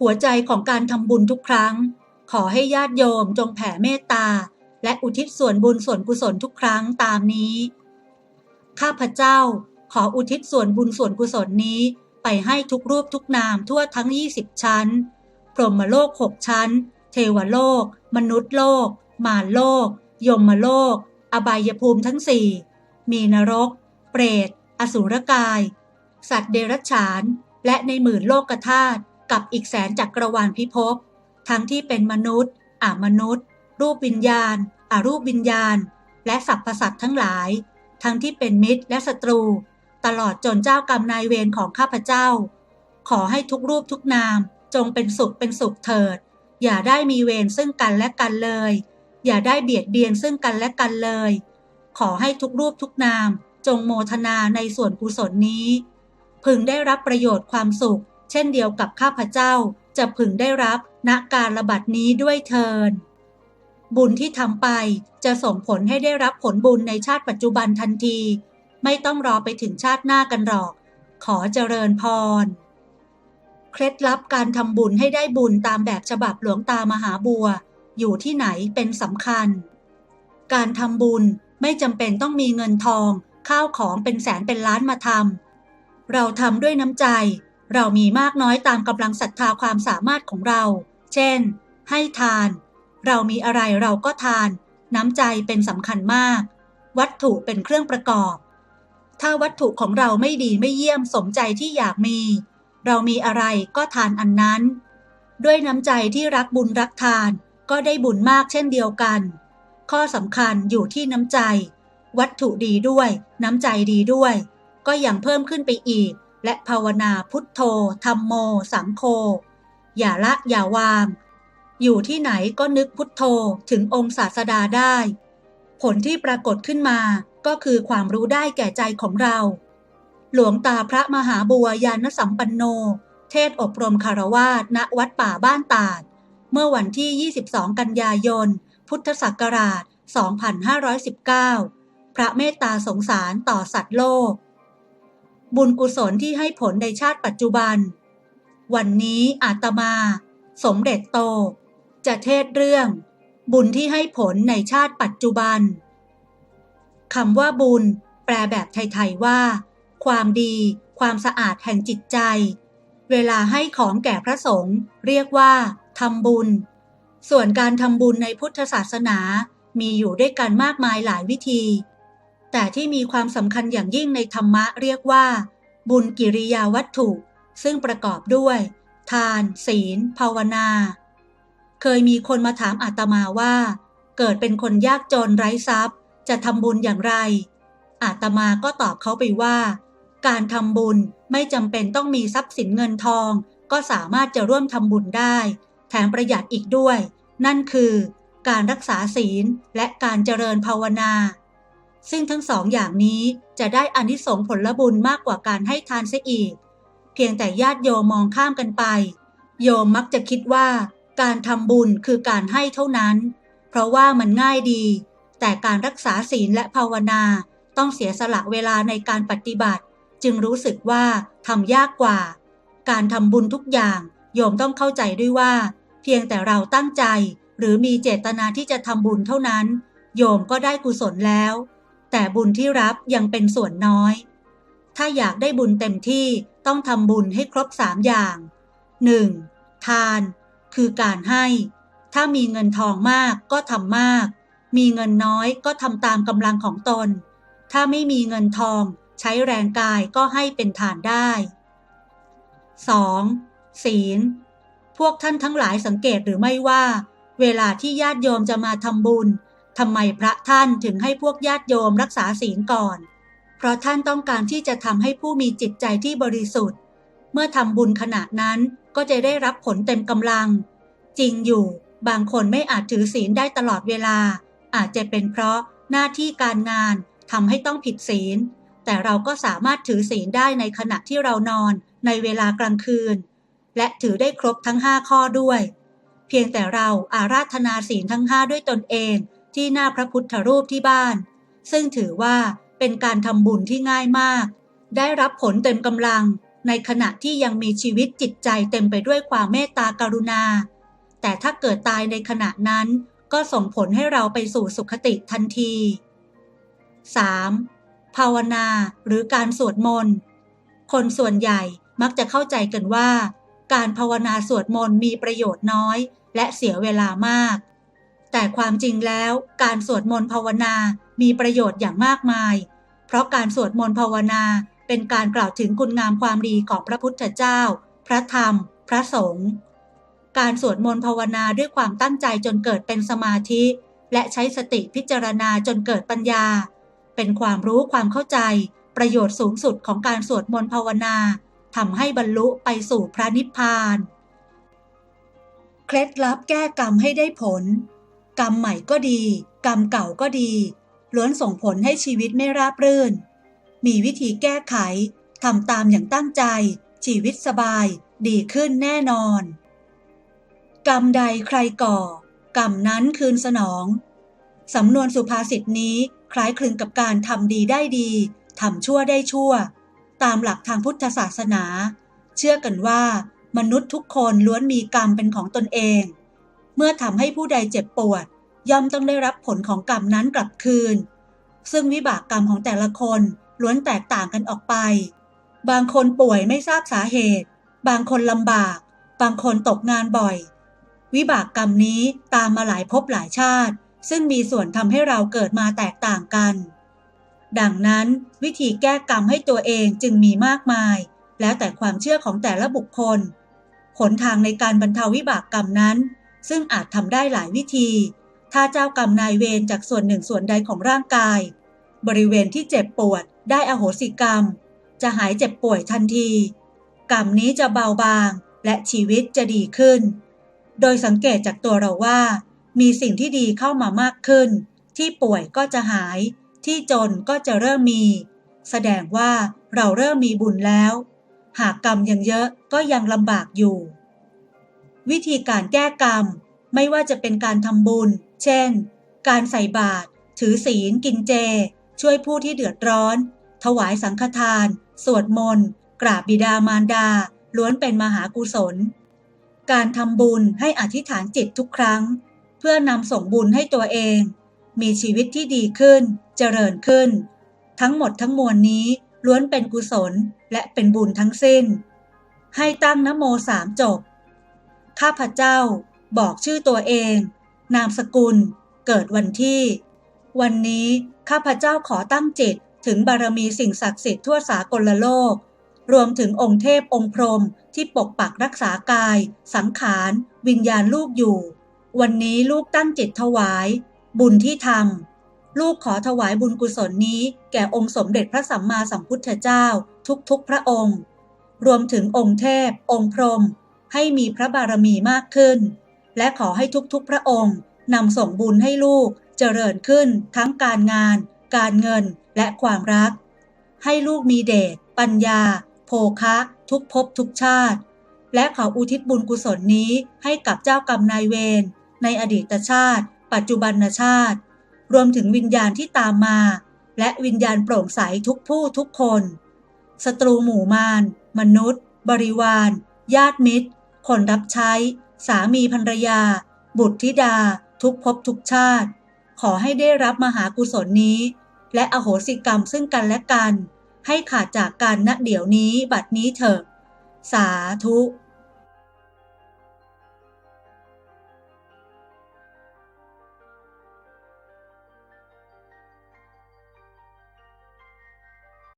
หัวใจของการทำบุญทุกครั้ง ขอให้ญาติโยมจงแผ่เมตตา และอุทิศส่วนบุญส่วนกุศลทุกครั้งตามนี้ ข้าพเจ้าขออุทิศส่วนบุญส่วนกุศลนี้ไปให้ทุกรูปทุกนามทั่วทั้ง 20 ชั้น พรหมโลกหกชั้น เทวโลก มนุษย์โลก มารโลก ยมโลก อบายภูมิทั้งสี่ มีนรก เปรต อสุรกาย สัตว์เดรัจฉาน และในหมื่นโลกธาตุ กับอีกแสนจักรวาลพิภพ ทั้งที่เป็นมนุษย์อามนุษย์ รูปวิญญาณอารูปวิญญาณ และสรรพสัตว์ทั้งหลาย ทั้งที่เป็นมิตรและศัตรู ตลอดจนเจ้ากรรมนายเวรของข้าพเจ้า ขอให้ทุกรูปทุกนามจงเป็นสุขเป็นสุขเถิด อย่าได้มีเวรซึ่งกันและกันเลย อย่าได้เบียดเบียนซึ่งกันและกันเลย ขอให้ทุกรูปทุกนามจงโมทนาในส่วนกุศลนี้ พึงได้รับประโยชน์ความสุข เช่นเดียวกับข้าพเจ้าจะพึงได้รับณการระบัดนี้ด้วยเทิน บุญที่ทำไปจะส่งผลให้ได้รับผลบุญในชาติปัจจุบันทันที ไม่ต้องรอไปถึงชาติหน้ากันหรอก ขอเจริญพร เคล็ดลับการทำบุญให้ได้บุญตามแบบฉบับหลวงตามหาบัว อยู่ที่ไหนเป็นสำคัญ การทำบุญไม่จำเป็นต้องมีเงินทอง ข้าวของเป็นแสนเป็นล้านมาทำเราทำด้วยน้ำใจ เรามีมากน้อยตามกำลังศรัทธาความสามารถของเรา เช่น ให้ทาน เรามีอะไรเราก็ทาน น้ำใจเป็นสำคัญมาก วัตถุเป็นเครื่องประกอบ ถ้าวัตถุของเราไม่ดีไม่เยี่ยมสมใจที่อยากมี เรามีอะไรก็ทานอันนั้น ด้วยน้ำใจที่รักบุญรักทาน ก็ได้บุญมากเช่นเดียวกัน ข้อสำคัญอยู่ที่น้ำใจ วัตถุดีด้วย น้ำใจดีด้วย ก็ยังเพิ่มขึ้นไปอีก และภาวนาพุทโธธรรมโม สังโฆอย่าละอย่าวาง อยู่ที่ไหนก็นึกพุทโธถึงองค์ศาสดาได้ ผลที่ปรากฏขึ้นมาก็คือความรู้ได้แก่ใจของเรา หลวงตาพระมหาบัวยานสัมปันโน เทศอบรมคารวาสณวัดป่าบ้านตาด เมื่อวันที่ 22 กันยายน พุทธศักราช 2519 พระเมตตาสงสารต่อสัตว์โลก บุญกุศลที่ให้ผลในชาติปัจจุบัน วันนี้อาตมา สมเด็จโต จะเทศเรื่อง บุญที่ให้ผลในชาติปัจจุบันคำว่าบุญ แปลแบบไทยๆว่า ความดี ความสะอาดแห่งจิตใจ เวลาให้ของแก่พระสงฆ์เรียกว่าทำบุญ ส่วนการทำบุญในพุทธศาสนามีอยู่ด้วยกันมากมายหลายวิธี แต่ที่มีความสำคัญอย่างยิ่งในธรรมะเรียกว่า บุญกิริยาวัตถุ ซึ่งประกอบด้วย ทาน ศีล ภาวนา เคยมีคนมาถามอาตมาว่า เกิดเป็นคนยากจนไร้ทรัพย์ จะทำบุญอย่างไร อาตมาก็ตอบเขาไปว่า การทำบุญไม่จำเป็นต้องมีทรัพย์สินเงินทอง ก็สามารถจะร่วมทำบุญได้ แถมประหยัดอีกด้วย นั่นคือ การรักษาศีลและการเจริญภาวนา ซึ่งทั้งสองอย่างนี้จะได้อานิสงส์ผลบุญมากกว่าการให้ทานเสียอีก เพียงแต่ญาติโยมมองข้ามกันไป โยมมักจะคิดว่า การทำบุญคือการให้เท่านั้น เพราะว่ามันง่ายดี แต่การรักษาศีลและภาวนาต้องเสียสละเวลาในการปฏิบัติ จึงรู้สึกว่าทำยากกว่า การทำบุญทุกอย่างโยมต้องเข้าใจด้วยว่า เพียงแต่เราตั้งใจ หรือมีเจตนาที่จะทำบุญเท่านั้น โยมก็ได้กุศลแล้ว แต่บุญที่รับยังเป็นส่วนน้อย ถ้าอยากได้บุญเต็มที่ต้องทำบุญให้ครบสามอย่าง 1. ทาน คือการให้ ถ้ามีเงินทองมากก็ทำมาก มีเงินน้อยก็ทำตามกำลังของตน ถ้าไม่มีเงินทองใช้แรงกายก็ให้เป็นทานได้ 2. ศีล พวกท่านทั้งหลายสังเกตหรือไม่ว่า เวลาที่ญาติโยมจะมาทำบุญ ทำไมพระท่านถึงให้พวกญาติโยมรักษาศีลก่อน เพราะท่านต้องการที่จะทำให้ผู้มีจิตใจที่บริสุทธิ์ เมื่อทำบุญขณะนั้นก็จะได้รับผลเต็มกำลัง จริงอยู่ บางคนไม่อาจถือศีลได้ตลอดเวลา อาจจะเป็นเพราะหน้าที่การงานทำให้ต้องผิดศีล แต่เราก็สามารถถือศีลได้ในขณะที่เรานอนในเวลากลางคืน และถือได้ครบทั้ง 5 ข้อด้วย เพียงแต่เราอาราธนาศีลทั้ง 5 ด้วยตนเอง ที่หน้าพระพุทธรูปที่บ้าน ซึ่งถือว่าเป็นการทำบุญที่ง่ายมาก ได้รับผลเต็มกำลัง ในขณะที่ยังมีชีวิตจิตใจเต็มไปด้วยความเมตตากรุณา แต่ถ้าเกิดตายในขณะนั้น ก็ส่งผลให้เราไปสู่สุคติทันที 3. ภาวนาหรือการสวดมนต์ คนส่วนใหญ่มักจะเข้าใจกันว่า การภาวนาสวดมนต์มีประโยชน์น้อย และเสียเวลามาก แต่ความจริงแล้วการสวดมนต์ภาวนา มีประโยชน์อย่างมากมาย เพราะการสวดมนต์ภาวนาเป็นการกล่าวถึงคุณงามความดีของพระพุทธเจ้า พระธรรม พระสงฆ์ การสวดมนต์ภาวนาด้วยความตั้งใจจนเกิดเป็นสมาธิ และใช้สติพิจารณาจนเกิดปัญญา เป็นความรู้ความเข้าใจ ประโยชน์สูงสุดของการสวดมนต์ภาวนาทำให้บรรลุไปสู่พระนิพพาน เคล็ดลับแก้กรรมให้ได้ผล กรรมใหม่ก็ดี กรรมเก่าก็ดี ล้วนส่งผลให้ชีวิตไม่ราบรื่น มีวิธีแก้ไขทำตามอย่างตั้งใจ ชีวิตสบาย ดีขึ้นแน่นอน กรรมใดใครก่อ กรรมนั้นคืนสนอง สำนวนสุภาษิตนี้คล้ายคลึงกับการทำดีได้ดีทำชั่วได้ชั่ว ตามหลักทางพุทธศาสนา เชื่อกันว่า มนุษย์ทุกคนล้วนมีกรรมเป็นของตนเอง เมื่อทำให้ผู้ใดเจ็บปวด ย่อมต้องได้รับผลของกรรมนั้นกลับคืน ซึ่งวิบากกรรมของแต่ละคนล้วนแตกต่างกันออกไป บางคนป่วยไม่ทราบสาเหตุ บางคนลำบาก บางคนตกงานบ่อย วิบากกรรมนี้ตามมาหลายภพหลายชาติ ซึ่งมีส่วนทำให้เราเกิดมาแตกต่างกัน ดังนั้นวิธีแก้กรรมให้ตัวเองจึงมีมากมาย แล้วแต่ความเชื่อของแต่ละบุคคล หนทางในการบรรเทาวิบากกรรมนั้น ซึ่งอาจทำได้หลายวิธี ถ้าเจ้ากรรมนายเวรจากส่วนหนึ่งส่วนใดของร่างกาย บริเวณที่เจ็บปวดได้อโหสิกรรม จะหายเจ็บป่วยทันที กรรมนี้จะเบาบางและชีวิตจะดีขึ้น โดยสังเกตจากตัวเราว่า มีสิ่งที่ดีเข้ามามากขึ้น ที่ป่วยก็จะหาย ที่จนก็จะเริ่มมี แสดงว่าเราเริ่มมีบุญแล้ว หากกรรมยังเยอะก็ยังลำบากอยู่ วิธีการแก้กรรม ไม่ว่าจะเป็นการทำบุญ เช่น การใส่บาตร ถือศีล กินเจ ช่วยผู้ที่เดือดร้อน ถวายสังฆทาน สวดมนต์ กราบบิดามารดา ล้วนเป็นมหากุศล การทำบุญให้อธิษฐานจิตทุกครั้ง เพื่อนำส่งบุญให้ตัวเอง มีชีวิตที่ดีขึ้น เจริญขึ้น ทั้งหมดทั้งมวลนี้ล้วนเป็นกุศลและเป็นบุญทั้งสิ้น ให้ตั้งนโมสามจบ ข้าพเจ้าบอกชื่อตัวเอง นามสกุล เกิดวันที่ วันนี้ข้าพเจ้าขอตั้งจิตถึงบารมีสิ่งศักดิ์สิทธิ์ทั่วสากลโลก รวมถึงองค์เทพองค์พรหมที่ปกปักรักษากาย สังขาร วิญญาณลูกอยู่ วันนี้ลูกตั้งจิตถวาย บุญที่ทำลูกขอถวายบุญกุศลนี้ แก่องค์สมเด็จพระสัมมาสัมพุทธเจ้า ทุกๆพระองค์ รวมถึงองค์เทพ องค์พรหม ให้มีพระบารมีมากขึ้น และขอให้ทุกๆพระองค์นำส่งบุญให้ลูกเจริญขึ้นทั้งการงาน การเงินและความรัก ให้ลูกมีเดชปัญญา โภคะ ทุกภพทุกชาติ และขออุทิศบุญกุศลนี้ให้กับเจ้ากรรมนายเวรในอดีตชาติ ปัจจุบันชาติ รวมถึงวิญญาณที่ตามมา และวิญญาณโปร่งใสทุกผู้ทุกคนศัตรูหมู่มารมนุษย์ บริวาร ญาติมิตร คนรับใช้ สามีภรรยา บุตรธิดา ทุกภพทุกชาติ ขอให้ได้รับมหากุศลนี้ และอโหสิกรรมซึ่งกันและกัน ให้ขาดจากการณเดี๋ยวนี้บัดนี้เถอะ สาธุ